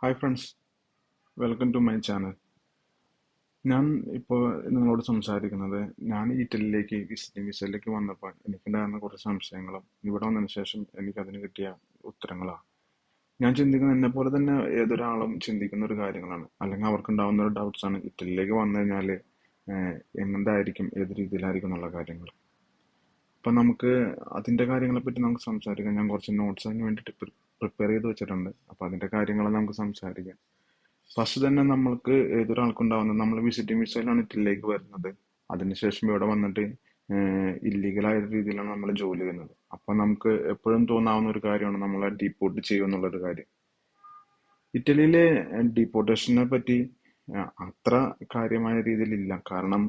Hi friends welcome to my channel ഞാൻ ഇപ്പോൾ നിങ്ങളോട് സംസാരിക്കുന്നത് ഞാൻ ഇറ്റലിയിലേക്ക് വിസിറ്റിംഗ് വിസയിലേക്ക് വന്നപ്പോൾ എനിക്കുണ്ടായിരുന്ന കുറച്ച് സംശയങ്ങളും ഇവിടെ വന്നതിന് ശേഷം എനിക്കതിന് കിട്ടിയ ഉത്തരങ്ങളാണ് ഞാൻ ചിന്തിക്കുന്ന എന്നെ പോലെ തന്നെ ഏതൊരാളും ചിന്തിക്കുന്ന ഒരു കാര്യങ്ങളാണ്. അല്ലെങ്കിൽ അവർക്കുണ്ടാവുന്ന ഒരു ഡൗട്ട്സാണ് ഇറ്റലിയിലേക്ക് വന്നു കഴിഞ്ഞാൽ എന്തായിരിക്കും ഏത് രീതിയിലായിരിക്കും എന്നുള്ള കാര്യങ്ങൾ. അപ്പം നമുക്ക് അതിന്റെ കാര്യങ്ങളെപ്പറ്റി നമുക്ക് സംസാരിക്കാം. ഞാൻ കുറച്ച് നോട്ട്സ് അതിന് വേണ്ടിയിട്ട് പ്രിപ്പയർ ചെയ്ത് വെച്ചിട്ടുണ്ട്. അപ്പം അതിന്റെ കാര്യങ്ങൾ നമുക്ക് സംസാരിക്കാം. ഫസ്റ്റ് തന്നെ നമ്മൾക്ക് ഏതൊരാൾക്കുണ്ടാവുന്നത് നമ്മൾ വിസിറ്റിംഗ് വിസയിലാണ് ഇറ്റലിയിലേക്ക് വരുന്നത്. അതിനുശേഷം ഇവിടെ വന്നിട്ട് ഇല്ലീഗലായ രീതിയിലാണ് നമ്മൾ ജോലി ചെയ്യുന്നത്. അപ്പം നമുക്ക് എപ്പോഴും തോന്നാവുന്ന ഒരു കാര്യമാണ് നമ്മളെ ഡീപ്പോർട്ട് ചെയ്യും എന്നുള്ളൊരു കാര്യം. ഇറ്റലിയിലെ ഡീപ്പോർട്ടേഷനെ പറ്റി അത്ര കാര്യമായ രീതിയിലില്ല. കാരണം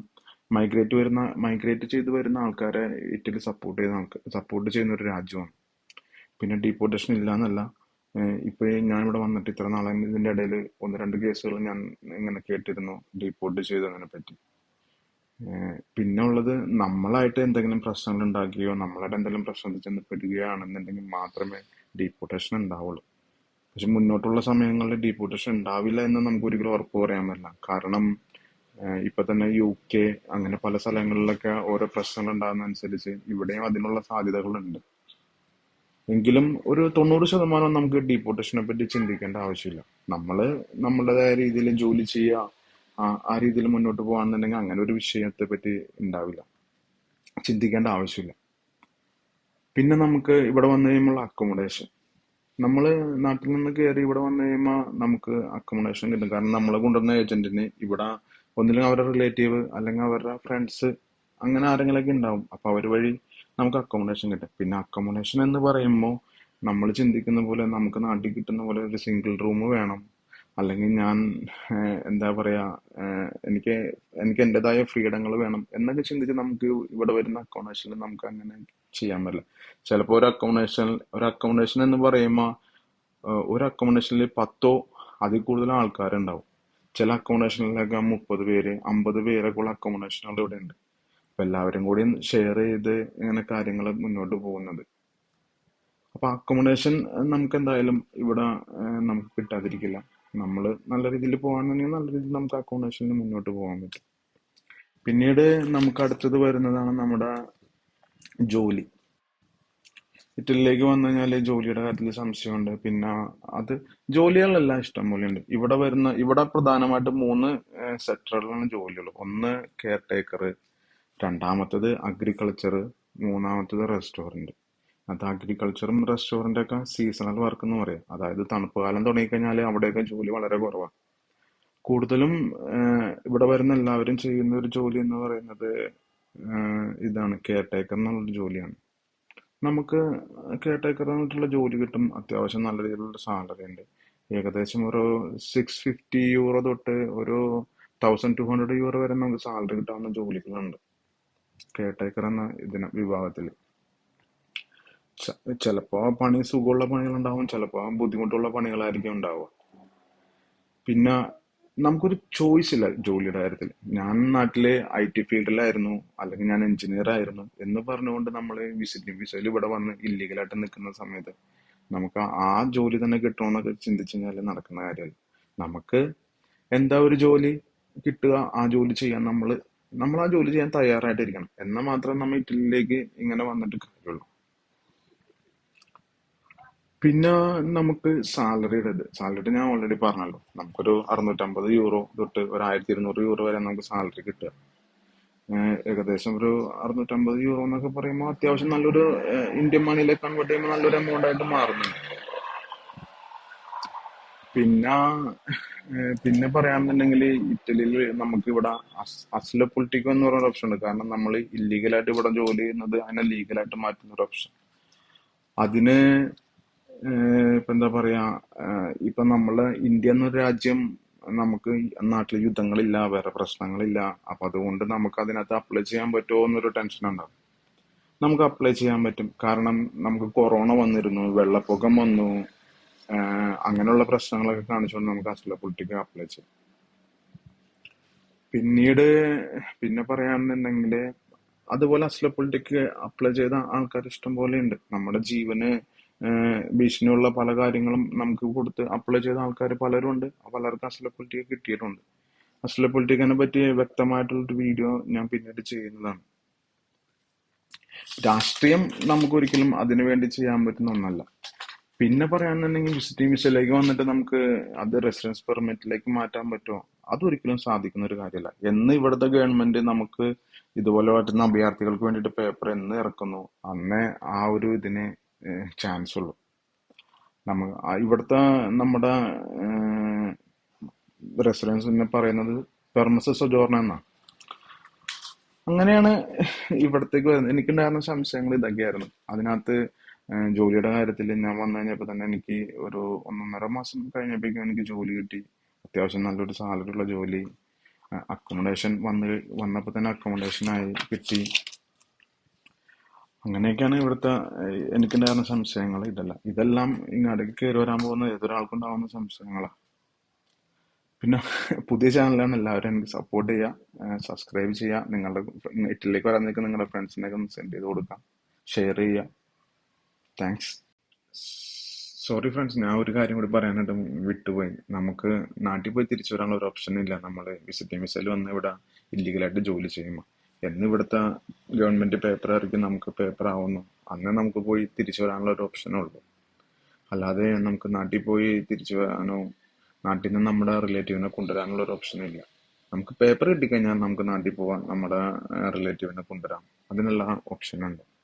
മൈഗ്രേറ്റ് വരുന്ന മൈഗ്രേറ്റ് ചെയ്ത് വരുന്ന ആൾക്കാരെ ഇറ്റലി സപ്പോർട്ട് ചെയ്യുന്ന ആൾക്കാർ സപ്പോർട്ട് ചെയ്യുന്ന ഒരു രാജ്യമാണ്. പിന്നെ ഡീപ്പോർട്ടേഷൻ ഇല്ല എന്നല്ല ഇപ്പൊ ഞാൻ ഇവിടെ വന്നിട്ട് ഇത്ര നാളെ ഇതിന്റെ ഇടയിൽ ഒന്ന് രണ്ട് കേസുകൾ ഞാൻ ഇങ്ങനെ കേട്ടിരുന്നു ഡീപ്പോർട്ട് ചെയ്തതിനെ പറ്റി. പിന്നെ ഉള്ളത് നമ്മളായിട്ട് എന്തെങ്കിലും പ്രശ്നങ്ങൾ ഉണ്ടാക്കുകയോ നമ്മളായിട്ട് എന്തെങ്കിലും പ്രശ്നം ചെന്ന് പെടുകയാണെന്നുണ്ടെങ്കിൽ മാത്രമേ ഡീപ്പോർട്ടേഷൻ ഉണ്ടാവുള്ളൂ. പക്ഷെ മുന്നോട്ടുള്ള സമയങ്ങളിൽ ഡീപ്പോർട്ടേഷൻ ഉണ്ടാവില്ല എന്ന് നമുക്ക് ഒരിക്കലും ഉറപ്പ് പറയാൻ പറ്റില്ല. കാരണം ഇപ്പൊ തന്നെ യു കെ അങ്ങനെ പല സ്ഥലങ്ങളിലൊക്കെ ഓരോ പ്രശ്നങ്ങൾ ഉണ്ടാകുന്ന അനുസരിച്ച് ഇവിടെയും അതിനുള്ള സാധ്യതകളുണ്ട്. എങ്കിലും ഒരു തൊണ്ണൂറ് ശതമാനം നമുക്ക് ഡീപ്പോർട്ടേഷനെ പറ്റി ചിന്തിക്കേണ്ട ആവശ്യമില്ല. നമ്മൾ നമ്മളുടേതായ രീതിയിൽ ജോലി ചെയ്യുക ആ ആ രീതിയിൽ മുന്നോട്ട് പോകാന്നുണ്ടെങ്കിൽ അങ്ങനെ ഒരു വിഷയത്തെ പറ്റി ഉണ്ടാവില്ല. ചിന്തിക്കേണ്ട ആവശ്യമില്ല. പിന്നെ നമുക്ക് ഇവിടെ വന്നു കഴിയുമ്പോൾ അക്കോമഡേഷൻ നമ്മൾ നാട്ടിൽ നിന്ന് കയറി ഇവിടെ വന്നു കഴിയുമ്പോൾ നമുക്ക് അക്കോമഡേഷൻ കിട്ടും. കാരണം നമ്മളെ കൊണ്ടുവന്ന ഏജന്റിന് ഇവിടെ ഒന്നില്ലെങ്കിൽ അവരുടെ റിലേറ്റീവ് അല്ലെങ്കിൽ അവരുടെ ഫ്രണ്ട്സ് അങ്ങനെ ആരെങ്കിലൊക്കെ ഉണ്ടാവും. അപ്പൊ അവർ വഴി നമുക്ക് അക്കോമഡേഷൻ കിട്ടും. പിന്നെ അക്കോമഡേഷൻ എന്ന് പറയുമ്പോൾ നമ്മൾ ചിന്തിക്കുന്ന പോലെ നമുക്ക് നാട്ടിൽ കിട്ടുന്ന പോലെ ഒരു സിംഗിൾ റൂം വേണം. അല്ലെങ്കിൽ ഞാൻ എന്താ പറയാ എനിക്ക് എനിക്ക് എന്റെതായ ഫ്രീഡങ്ങൾ വേണം എന്നൊക്കെ ചിന്തിച്ച് നമുക്ക് ഇവിടെ വരുന്ന അക്കോമഡേഷനിൽ നമുക്ക് അങ്ങനെ ചെയ്യാൻ പറ്റില്ല. ചിലപ്പോൾ ഒരു അക്കോമഡേഷൻ ഒരു അക്കോമഡേഷൻ എന്ന് പറയുമ്പോൾ ഒരു അക്കോമഡേഷനിൽ പത്തോ അതിൽ കൂടുതൽ ആൾക്കാരുണ്ടാവും. ചില അക്കോമഡേഷനിലൊക്കെ മുപ്പത് പേര് അമ്പത് പേരൊക്കെ ഉള്ള അക്കോമഡേഷനുകൾ ഇവിടെ ഉണ്ട് അപ്പൊ എല്ലാവരും കൂടി ഷെയർ ചെയ്ത് ഇങ്ങനെ കാര്യങ്ങൾ മുന്നോട്ട് പോകുന്നത്. അപ്പൊ അക്കോമഡേഷൻ നമുക്ക് എന്തായാലും ഇവിടെ നമുക്ക് കിട്ടാതിരിക്കില്ല. നമ്മൾ നല്ല രീതിയിൽ പോകാന്നുണ്ടെങ്കിൽ നല്ല രീതിയിൽ നമുക്ക് അക്കോമഡേഷനിൽ മുന്നോട്ട് പോകാൻ പറ്റും. പിന്നീട് നമുക്ക് അടുത്തത് വരുന്നതാണ് നമ്മുടെ ജോലി. ഇറ്റലിയിലേക്ക് വന്നു കഴിഞ്ഞാൽ ജോലിയുടെ കാര്യത്തിൽ സംശയമുണ്ട്. പിന്നെ അത് ജോലികളെല്ലാം ഇഷ്ടം പോലെ ഉണ്ട്. ഇവിടെ വരുന്ന ഇവിടെ പ്രധാനമായിട്ട് മൂന്ന് സെക്ടറുകളാണ് ജോലികൾ ഒന്ന് കെയർ ടേക്കർ രണ്ടാമത്തത് അഗ്രികൾച്ചർ മൂന്നാമത്തത് റെസ്റ്റോറന്റ് അത് അഗ്രികൾച്ചറും റെസ്റ്റോറന്റ് ഒക്കെ സീസണൽ വർക്ക് എന്ന് പറയും. അതായത് തണുപ്പ് കാലം തുടങ്ങിക്കഴിഞ്ഞാൽ അവിടെയൊക്കെ ജോലി വളരെ കുറവാണ് കൂടുതലും ഇവിടെ വരുന്ന എല്ലാവരും ചെയ്യുന്ന ഒരു ജോലി എന്ന് പറയുന്നത് ഇതാണ് കെയർ ടേക്കർ എന്നുള്ള ജോലിയാണ്. നമുക്ക് കെയർ ടേക്കർ എന്നിട്ടുള്ള ജോലി കിട്ടും. അത്യാവശ്യം നല്ല രീതിയിലുള്ള സാലറി ഉണ്ട്. ഏകദേശം ഒരു സിക്സ് ഫിഫ്റ്റി യൂറോ തൊട്ട് ഒരു തൗസൻഡ് ടു ഹൺഡ്രഡ് യൂറോ വരെ നമുക്ക് സാലറി കിട്ടാവുന്ന ജോലികളുണ്ട്. കെയർ ടേക്കർ എന്ന ഇതിന് വിഭാഗത്തിൽ ചിലപ്പോ പണി സുഖമുള്ള പണികളുണ്ടാവും ചിലപ്പോ ബുദ്ധിമുട്ടുള്ള പണികളായിരിക്കും ഉണ്ടാവുക. പിന്നെ നമുക്കൊരു ചോയ്സ് ഇല്ല ജോലിയുടെ കാര്യത്തിൽ ഞാൻ നാട്ടിലെ ഐ ടി ഫീൽഡിലായിരുന്നു അല്ലെങ്കിൽ ഞാൻ എഞ്ചിനീയർ ആയിരുന്നു എന്ന് പറഞ്ഞുകൊണ്ട് നമ്മൾ വിസിറ്റിംഗ് വിസയിൽ ഇവിടെ വന്ന് ഇല്ലീഗലായിട്ട് നിൽക്കുന്ന സമയത്ത് നമുക്ക് ആ ജോലി തന്നെ കിട്ടണമെന്നൊക്കെ ചിന്തിച്ചു കഴിഞ്ഞാൽ നടക്കുന്ന കാര്യമല്ല. നമുക്ക് എന്താ ഒരു ജോലി കിട്ടുക ആ ജോലി ചെയ്യാൻ നമ്മൾ നമ്മൾ ആ ജോലി ചെയ്യാൻ തയ്യാറായിട്ടിരിക്കണം. എന്നാൽ മാത്രമേ നമ്മൾ ഇറ്റലിയിലേക്ക് ഇങ്ങനെ വന്നിട്ട് കാര്യമുള്ളൂ. പിന്നെ നമുക്ക് സാലറിയുടെ ഇത് സാലറി ഞാൻ ഓൾറെഡി പറഞ്ഞല്ലോ. നമുക്കൊരു അറുന്നൂറ്റമ്പത് യൂറോ തൊട്ട് ഒരു ആയിരത്തി ഇരുന്നൂറ് യൂറോ വരെ നമുക്ക് സാലറി കിട്ടുക. ഏകദേശം ഒരു അറുന്നൂറ്റമ്പത് യൂറോ എന്നൊക്കെ പറയുമ്പോൾ അത്യാവശ്യം നല്ലൊരു ഇന്ത്യൻ മണിയിലേക്ക് കൺവേർട്ട് ചെയ്യുമ്പോൾ നല്ലൊരു എമൗണ്ട് ആയിട്ട് മാറുന്നുണ്ട്. പിന്നെ പിന്നെ പറയാന്നുണ്ടെങ്കിൽ ഇറ്റലിയിൽ നമുക്ക് ഇവിടെ അസ്ല പൊളിറ്റിക്കോ എന്ന് പറയുന്ന ഓപ്ഷൻ ഉണ്ട്. കാരണം നമ്മൾ ഇല്ലീഗലായിട്ട് ഇവിടെ ജോലി ചെയ്യുന്നത് അതിനെ ലീഗലായിട്ട് മാറ്റുന്ന ഒരു ഓപ്ഷൻ അതിന് ഇപ്പൊ എന്താ പറയാ ഇപ്പൊ നമ്മൾ ഇന്ത്യ എന്നൊരു രാജ്യം നമുക്ക് നാട്ടിൽ യുദ്ധങ്ങളില്ല വേറെ പ്രശ്നങ്ങളില്ല. അപ്പൊ അതുകൊണ്ട് നമുക്ക് അതിനകത്ത് അപ്ലൈ ചെയ്യാൻ പറ്റുമോ എന്നൊരു ടെൻഷൻ ഉണ്ടാവും. നമുക്ക് അപ്ലൈ ചെയ്യാൻ പറ്റും. കാരണം നമുക്ക് കൊറോണ വന്നിരുന്നു വെള്ളപ്പൊക്കം വന്നു അങ്ങനെയുള്ള പ്രശ്നങ്ങളൊക്കെ കാണിച്ചുകൊണ്ട് നമുക്ക് അസുല പൊളിറ്റിക്കൽ അപ്ലൈ ചെയ്യാം. പിന്നീട് പിന്നെ പറയാണെന്നുണ്ടെങ്കിൽ അതുപോലെ അസുല പൊളിറ്റിക്ക് അപ്ലൈ ചെയ്ത ആൾക്കാർ ഇഷ്ടം പോലെ ഉണ്ട്. നമ്മുടെ ജീവന് ഭീഷണിയുള്ള പല കാര്യങ്ങളും നമുക്ക് കൊടുത്ത് അപ്ലൈ ചെയ്ത ആൾക്കാർ പലരും ഉണ്ട്. പലർക്കും അസ്ലപ്പൊലിറ്റി കിട്ടിയിട്ടുണ്ട്. അസ്ലപ്പൊലിറ്റിക്കിനെ പറ്റി വ്യക്തമായിട്ടുള്ളൊരു വീഡിയോ ഞാൻ പിന്നീട് ചെയ്യുന്നതാണ്. രാഷ്ട്രീയം നമുക്ക് ഒരിക്കലും അതിനു വേണ്ടി ചെയ്യാൻ പറ്റുന്ന ഒന്നല്ല. പിന്നെ പറയാന്നുണ്ടെങ്കിൽ വിസിറ്റിംഗ് വിസയിലേക്ക് വന്നിട്ട് നമുക്ക് അത് റെസിഡൻസ് പെർമിറ്റിലേക്ക് മാറ്റാൻ പറ്റുമോ? അതൊരിക്കലും സാധിക്കുന്ന ഒരു കാര്യമല്ല. എന്ന് ഇവിടുത്തെ ഗവൺമെന്റ് നമുക്ക് ഇതുപോലെ പറ്റുന്ന അഭയാർത്ഥികൾക്ക് വേണ്ടിയിട്ട് പേപ്പർ എന്ന് ഇറക്കുന്നു. അന്നേ ആ ഒരു ഇതിന് ചാൻസ് ഉള്ളൂ. നമ്മ ഇവിടുത്തെ നമ്മുടെ റെസിഡൻസിനെ പറയുന്നത് പെർമസസ് ജോർണ എന്നാ. അങ്ങനെയാണ് ഇവിടത്തേക്ക് വരുന്നത്. എനിക്കുണ്ടായിരുന്ന സംശയങ്ങൾ ഇതൊക്കെയായിരുന്നു. അതിനകത്ത് ജോലിയുടെ കാര്യത്തിൽ ഞാൻ വന്നു കഴിഞ്ഞപ്പോൾ തന്നെ എനിക്ക് ഒരു ഒന്നൊന്നര മാസം കഴിഞ്ഞപ്പോഴേക്കും എനിക്ക് ജോലി കിട്ടി. അത്യാവശ്യം നല്ലൊരു സാലറി ഉള്ള ജോലി. അക്കോമഡേഷൻ വന്ന് വന്നപ്പോൾ തന്നെ അക്കോമഡേഷൻ ആയി കിട്ടി. അങ്ങനെയൊക്കെയാണ് ഇവിടുത്തെ എനിക്കുണ്ടായിരുന്ന സംശയങ്ങൾ. ഇതല്ല ഇതെല്ലാം ഇങ്ങോട്ടേക്ക് കയറി വരാൻ പോകുന്ന ഏതൊരാൾക്കും ഉണ്ടാകുന്ന സംശയങ്ങളാണ് പിന്നെ പുതിയ ചാനലാണ് എല്ലാവരും എനിക്ക് സപ്പോർട്ട് ചെയ്യുക. സബ്സ്ക്രൈബ് ചെയ്യുക. നിങ്ങളുടെ ഇറ്റലിലേക്ക് വരാൻ നിൽക്കുന്ന നിങ്ങളുടെ ഫ്രണ്ട്സിനൊക്കെ ഒന്ന് സെൻഡ് ചെയ്ത് കൊടുക്കാം ഷെയർ ചെയ്യുക. താങ്ക്സ് സോറി ഫ്രണ്ട്സ് ഞാൻ ഒരു കാര്യം കൂടി പറയാനായിട്ട് വിട്ടുപോയി. നമുക്ക് നാട്ടിൽ പോയി തിരിച്ചു വരാനുള്ള ഒരു ഓപ്ഷൻ ഇല്ല. നമ്മൾ വിസിറ്റിംഗ് വിസയിൽ വന്ന് ഇവിടെ ഇല്ലീഗലായിട്ട് ജോലി ചെയ്യുമ്പോൾ എന്ന് ഇവിടുത്തെ ഗവൺമെന്റ് പേപ്പർ ഇറക്കി നമുക്ക് പേപ്പർ ആവുന്നു. അന്നേ നമുക്ക് പോയി തിരിച്ചു വരാനുള്ള ഒരു ഓപ്ഷനേ ഉള്ളൂ. അല്ലാതെ നമുക്ക് നാട്ടിൽ പോയി തിരിച്ചു വരാനോ നാട്ടിൽ നിന്ന് നമ്മുടെ റിലേറ്റീവിനെ കൊണ്ടുവരാനുള്ള ഒരു ഓപ്ഷൻ ഇല്ല. നമുക്ക് പേപ്പർ കിട്ടിക്കഴിഞ്ഞാൽ നമുക്ക് നാട്ടിൽ പോവാം. നമ്മുടെ റിലേറ്റീവിനെ കൊണ്ടുവരാം. അതിനുള്ള ഓപ്ഷൻ ഉണ്ട്.